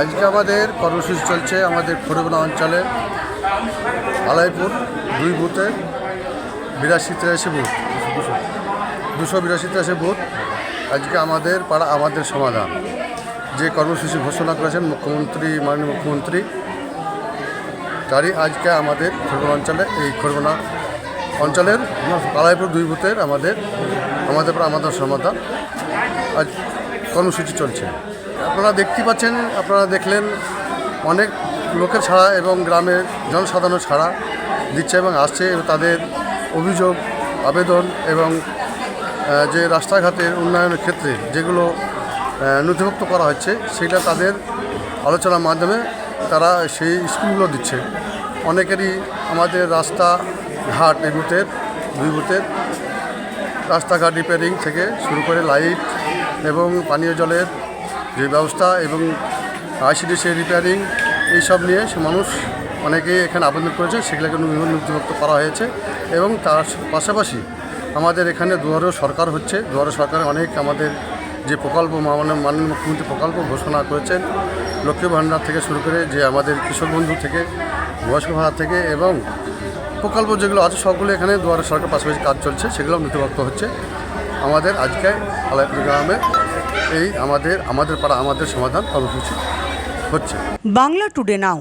আজকে আমাদের কর্মসূচি চলছে আমাদের খড়িবনা অঞ্চলে, আলাইপুর, দুই বুথে বিরাশি তিরাশি বুথ, দুশো বিরাশি তিরাশি বুথ। আজকে আমাদের পাড়া, আমাদের সমাধান। যে কর্মসূচি ঘোষণা করেছেন মুখ্যমন্ত্রী, মাননীয় মুখ্যমন্ত্রী, তারই আজকে আমাদের খড়িবনা অঞ্চলে, এই খড়িবনা অঞ্চলের আলাইপুর দুই বুথের আমাদের আমাদের পাড়া, আমাদের সমাধান আজ কর্মসূচি চলছে। আপনারা দেখতে পাচ্ছেন, আপনারা দেখলেন অনেক লোকের ছাড়া এবং গ্রামের জনসাধারণ ছাড়া দিচ্ছে এবং আসছে তাদের অভিযোগ, আবেদন এবং যে রাস্তাঘাটের উন্নয়নের ক্ষেত্রে যেগুলো নথিভুক্ত করা হচ্ছে, সেটা তাদের আলোচনার মাধ্যমে তারা সেই স্কুলগুলো দিচ্ছে। অনেকেরই আমাদের রাস্তা ঘাট এই বুথের দুই বুথের রাস্তাঘাট রিপেয়ারিং থেকে শুরু করে লাইট এবং পানীয় জলের যে ব্যবস্থা এবং আইসিডিসি রিপেয়ারিং এইসব নিয়ে সে মানুষ অনেকেই এখানে আবেদন করেছে, সেগুলোকে নথিভুক্ত করা হয়েছে এবং তার পাশাপাশি আমাদের এখানে দুয়ারেও সরকার হচ্ছে। দুয়ারে সরকার অনেক আমাদের যে প্রকল্প, মাননীয় মুখ্যমন্ত্রী প্রকল্প ঘোষণা করেছেন। লক্ষ্মী ভাণ্ডার থেকে শুরু করে যে আমাদের কৃষক বন্ধু থেকে, বয়স্ক ভাড়া থেকে এবং প্রকল্প যেগুলো আছে, সবগুলো এখানে দুয়ারে সরকার পাশাপাশি কাজ চলছে, সেগুলো নথিভুক্ত হচ্ছে। আমাদের আজকে আলাইপুর গ্রামে এই আমাদের আমাদের পাড়া, আমাদের সমাধান কর্মসূচি হচ্ছে। Bangla today now.